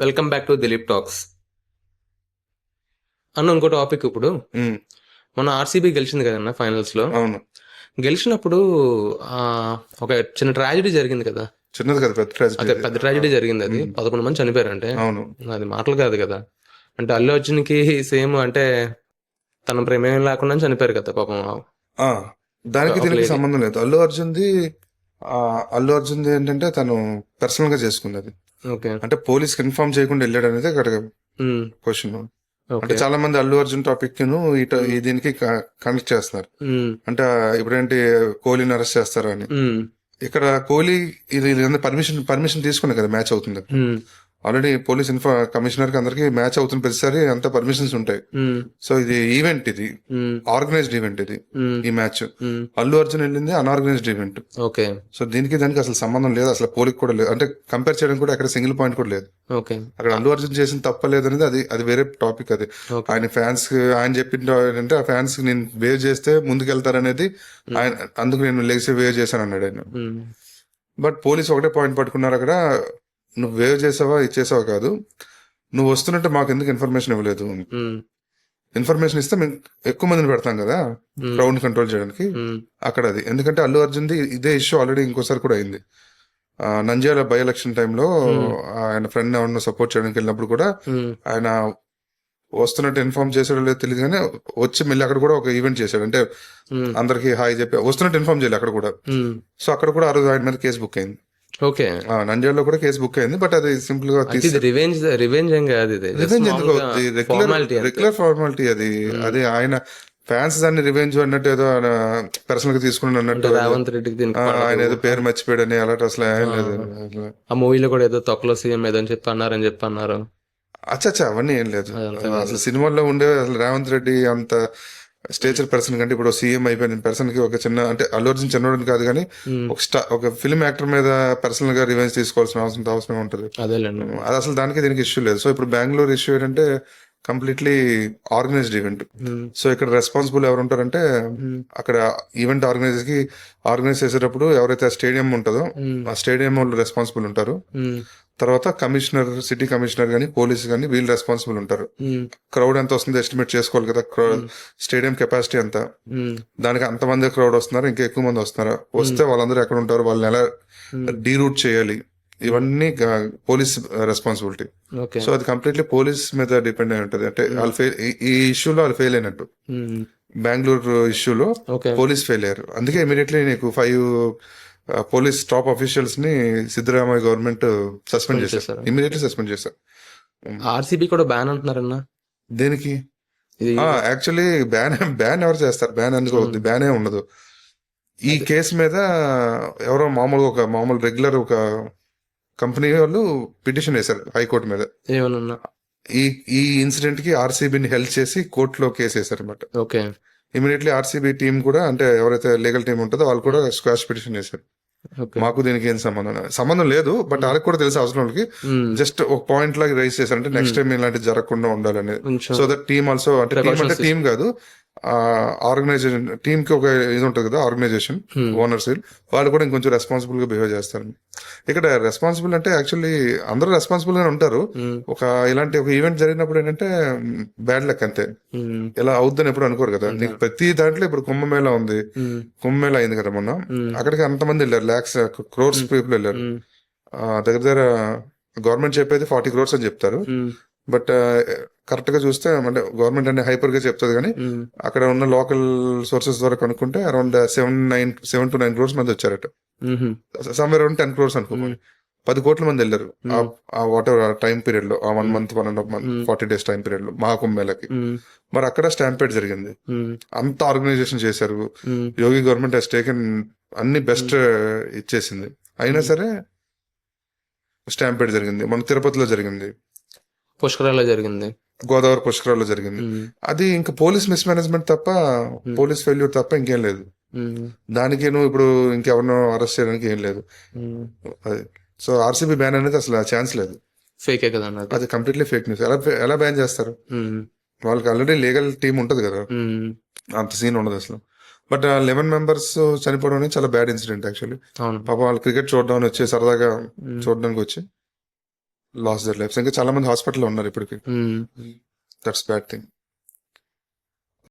Welcome back to Dilip talks అన్న ఇంకో topic ఇప్పుడు. మన ఆర్సీబీ గెలిచింది కదన్న ఫైనల్స్లో. అవును. గెలిచినప్పుడు ఒక చిన్న ట్రాజడీ జరిగింది కదా. చిన్నది కదా పెద్ద ఇది. పెద్ద ట్రాజడీ జరిగింది అది. పదకొండు మంది చనిపోయారంటే. అవును. అది మాటలు కాదు కదా. అంటే అల్లు అర్జున్కి సేమ్ అంటే తన ప్రేమేం లేకుండా చనిపోయారు కదా పాపం. దానికి దీనికి. సంబంధం లేదు. అల్లు అర్జున్ది అల్లు అర్జున్ది ఏంటంటే తను పర్సనల్గా చేసుకుంది అది. ఓకే. అంటే పోలీస్ ఇన్ఫార్మ్ చేయకుండా వెళ్ళాడు అనేది అక్కడ క్వశ్చన్. అంటే చాలా మంది అల్లు అర్జున్ టాపిక్ను ఈ దీనికి కనెక్ట్ చేస్తున్నారు. అంటే ఇప్పుడేంటి కోహ్లీని అరెస్ట్ చేస్తారు అని ఉమ్, ఇక్కడ కోహ్లీ ఇది పర్మిషన్ పర్మిషన్ తీసుకునే కదా మ్యాచ్ అవుతుంది? ఆల్రెడీ పోలీస్ ఇన్ఫా కమిషనర్కి అందరికి మ్యాచ్ అవుతున్న ప్రతిసారి అంత పర్మిషన్స్ ఉంటాయి. సో ఇది ఈవెంట్ ఇది. ఆర్గనైజ్డ్ ఈవెంట్ ఇది. ఉమ్, ఈ మ్యాచ్ అల్లు అర్జున్ వెళ్ళింది అన్ఆర్గనైజ్డ్ ఈవెంట్ ఓకే సో దీనికి దానికి అసలు సంబంధం లేదు అసలు పోలిక కూడా లేదు. అంటే కంపేర్ చేయడం కూడా అక్కడ సింగిల్ పాయింట్ కూడా లేదు. ఓకే అక్కడ అల్లు అర్జున్ చేసిన తప్పలేదు అనేది అది అది వేరే టాపిక్ అది. ఆయన ఫ్యాన్స్ ఆయన చెప్పిన ఏంటంటే ఆ ఫ్యాన్స్ నేను వేవ్ చేస్తే ముందుకెళ్తారనేది ఆయన అందుకు నేను లెగ్సి వేవ్ చేశాను అన్నాడు ఆయన. బట్ పోలీస్ ఒకటే పాయింట్ పట్టుకున్నారు అక్కడ. నువ్వు వేవ్ చేసావా ఇచ్చేసావా కాదు. నువ్వు వస్తున్నట్టు మాకు ఎందుకు ఇన్ఫర్మేషన్ ఇవ్వలేదు ఇన్ఫర్మేషన్ ఇస్తే మేము ఎక్కువ మందిని పెడతాం కదా క్రౌడ్ కంట్రోల్ చేయడానికి. అక్కడ అది. ఎందుకంటే అల్లు అర్జున్ది ఇదే ఇష్యూ ఆల్రెడీ ఇంకోసారి కూడా అయింది. నంద్యాల బై ఎలక్షన్ టైంలో ఆయన ఫ్రెండ్ ఎవరినో సపోర్ట్ చేయడానికి వెళ్ళినప్పుడు కూడా ఆయన వస్తున్నట్టు ఇన్ఫార్మ్ చేసాడో లేదో తెలియదు కానీ వచ్చి మళ్ళీ అక్కడ కూడా ఒక ఈవెంట్ చేశాడు. అంటే అందరికి హాయ్ చెప్పి వస్తున్నట్టు ఇన్ఫార్మ్ చేయాలి అక్కడ కూడా. సో అక్కడ కూడా ఆ రోజు ఆయన మీద కేసు బుక్ అయింది. ఓకే నంద్యాలలో కూడా కేసు బుక్ అయింది బట్ అది సింపుల్గా రివెంజ్ రివెంజ్ ఏం కాదు ఇది. రివెంజ్ ఎందుకు? రెగ్యులర్ ఫార్మాలిటీ రెగ్యులర్ ఫార్మాలిటీ అది. అది ఆయన ఫ్యాన్స్ దాన్ని రివెంజ్ అన్నట్టు ఏదో పర్సనల్గా తీసుకుని అన్నట్టు రేవంత్ రెడ్డికి. ఆయన ఏదో పేరు మర్చిపోయాడని అలాంటి అసలు లేదు. ఆ మూవీలో కూడా ఏదో తొక్కలో సీఎం ఏదో అని చెప్పి అన్నారని చెప్పి అన్నారు. అచ్చచ్చా అవన్నీ ఏం లేదు. అసలు సినిమాల్లో ఉండే అసలు రేవంత్ రెడ్డి అంత స్టేచర్ పర్సన్ కంటే ఇప్పుడు సీఎం అయిపోయిన పర్సన్కి ఒక చిన్న అంటే అల్లు అర్జున్ చిన్నోడని కాదు కానీ ఒక స్టా ఒక ఫిల్మ్ యాక్టర్ మీద పర్సనల్గా రివెంజ్ తీసుకోవాల్సిన అవసరం అవసరం ఉంటుంది. అది అసలు దానికి దీనికి ఇష్యూ లేదు. సో ఇప్పుడు బెంగళూరు ఇష్యూ ఏంటంటే కంప్లీట్లీ ఆర్గనైజ్డ్ ఈవెంట్ సో ఇక్కడ రెస్పాన్సిబుల్ ఎవరు ఉంటారంటే అక్కడ ఈవెంట్ ఆర్గనైజర్కి ఆర్గనైజ్ చేసేటప్పుడు ఎవరైతే ఆ స్టేడియం ఉంటుందో ఆ స్టేడియం వాళ్ళు రెస్పాన్సిబుల్ ఉంటారు. తర్వాత కమిషనర్ సిటీ కమిషనర్ కానీ పోలీస్ కానీ వీళ్ళు రెస్పాన్సిబుల్ ఉంటారు. క్రౌడ్ ఎంత వస్తుందో ఎస్టిమేట్ చేసుకోవాలి కదా స్టేడియం కెపాసిటీ ఎంత? దానికి అంతమంది క్రౌడ్ వస్తున్నారు ఇంకా ఎక్కువ మంది వస్తున్నారా. వస్తే వాళ్ళందరూ ఎక్కడ ఉంటారు వాళ్ళని ఎలా డీరూట్ చేయాలి? ఇవన్నీ పోలీస్ రెస్పాన్సిబిలిటీ. సో అది కంప్లీట్లీ పోలీస్ మీద డిపెండ్ అయి ఉంటుంది. అంటే వాళ్ళు ఫెయిల్ ఈ ఇష్యూలో వాళ్ళు ఫెయిల్ అయినట్టు. బెంగళూరు ఇష్యూలో పోలీస్ ఫెయిల్ అయ్యారు. అందుకే ఇమీడియట్లీ నీకు ఫైవ్ పోలీస్ టాప్ అఫీషియల్స్ని సిద్ధరామయ్య గవర్నమెంట్ సస్పెండ్ చేశారు. ఇమీడియట్లీ సస్పెండ్ చేశారు. ఆర్సీబీ కూడా బ్యాన్ అంటున్నారన్న? దేనికి? యాక్చువల్లీ బ్యాన్ బ్యాన్ ఎవరు చేస్తారు? బ్యాన్ ఎందుకు అవుతుంది బ్యాన్ ఏ ఉండదు. ఈ కేసు మీద ఎవరో మామూలుగా ఒక మామూలు రెగ్యులర్ ఒక కంపెనీ వాళ్ళు పిటిషన్ వేశారు హైకోర్టు మీద. ఏమన్నా ఈ ఈ ఇన్సిడెంట్కి ఆర్సీబీని హెల్ప్ చేసి కోర్టులో కేసు వేశారు అనమాట ఓకే. ఇమీడియట్లీ ఆర్సీబీ టీం కూడా అంటే ఎవరైతే లీగల్ టీం ఉంటుందో వాళ్ళు కూడా స్క్వాష్ పిటిషన్ చేశారు. మాకు దీనికి ఏం సంబంధం. సంబంధం లేదు బట్ వాళ్ళకి కూడా తెలిసే అవసరం వాళ్ళకి. జస్ట్ ఒక పాయింట్ లాగా రైజ్ చేశారు అంటే నెక్స్ట్ టైం ఇలాంటివి జరగకుండా ఉండాలనేది కొంచెం సో దట్ టీమ్ ఆల్సో అంటే టీమ్ అంటే టీం కాదు. ఆర్గనైజేషన్ టీమ్కి ఒక ఇది ఉంటుంది కదా ఆర్గనైజేషన్ Hmm. ఓనర్స్ వాళ్ళు కూడా ఇంకొంచెం రెస్పాన్సిబుల్గా బిహేవ్ చేస్తారు. ఇక్కడ రెస్పాన్సిబుల్ అంటే యాక్చువల్లీ అందరూ రెస్పాన్సిబుల్గా ఉంటారు. ఉమ్, ఒక ఇలాంటి ఒక ఈవెంట్ జరిగినప్పుడు ఏంటంటే బ్యాడ్ లక్ అంతే. ఉమ్, ఇలా అవుద్దని ఎప్పుడు అనుకోరు కదా. నీకు ప్రతి దాంట్లో ఇప్పుడు కుంభమేళ ఉంది. కుంభమేళ అయింది కదా మొన్న. అక్కడికి అంతమంది వెళ్ళారు లాక్స్ క్రోర్స్ పీపుల్ వెళ్ళారు. దగ్గర దగ్గర గవర్నమెంట్ చెప్పేది ఫార్టీ క్రోర్స్ అని చెప్తారు. బట్ కరెక్ట్గా చూస్తే అంటే గవర్నమెంట్ అంటే హైపర్గా చెప్తుంది కానీ అక్కడ ఉన్న లోకల్ సోర్సెస్ ద్వారా కనుక్కుంటే around seven nine seven to nine crores మంది వచ్చారట. సమ్వేర్ అరౌండ్ టెన్ క్రోర్స్ అనుకోండి పది కోట్ల మంది వెళ్ళారు. ఆ వాట్ ఎవర్ టైం పీరియడ్లో ఆ one month one and half month forty days time పీరియడ్లో మహాకుంభమేళకి ఉమ్, మరి అక్కడ స్టాంపేడ్ జరిగింది. అంత ఆర్గనైజేషన్ చేశారు. యోగి గవర్నమెంట్ హెస్ టేకెన్ అన్ని బెస్ట్ ఇచ్చేసింది. అయినా సరే స్టాంపేడ్ జరిగింది. మన తిరుపతిలో జరిగింది. పుష్కరాల్లో జరిగింది. గోదావరి పుష్కరాల్లో జరిగింది. అది ఇంకా పోలీస్ మిస్ మేనేజ్మెంట్ తప్ప పోలీస్ ఫెయిల్యూర్ తప్ప ఇంకేం లేదు. దానికి నువ్వు ఇప్పుడు ఇంకెవరినో అరెస్ట్ చేయడానికి ఏం లేదు. సో ఆర్సీబీ బ్యాన్ అనేది అసలు ఛాన్స్ లేదు. ఫేకే కదా అది కంప్లీట్లీ ఫేక్ న్యూస్. ఎలా ఎలా బ్యాన్ చేస్తారు? వాళ్ళకి ఆల్రెడీ లీగల్ టీం ఉంటది కదా. అంత సీన్ ఉండదు అసలు. బట్ లెవెన్ మెంబర్స్ చనిపోవడం అనేది చాలా బ్యాడ్ ఇన్సిడెంట్ యాక్చువల్లీ. పాప వాళ్ళు క్రికెట్ చూడడానికి వచ్చి సరదాగా చూడడానికి వచ్చి లాస్ దర్ లైఫ్స్ ఇంకా చాలా మంది హాస్పిటల్లో ఉన్నారు ఇప్పటికి. That's bad thing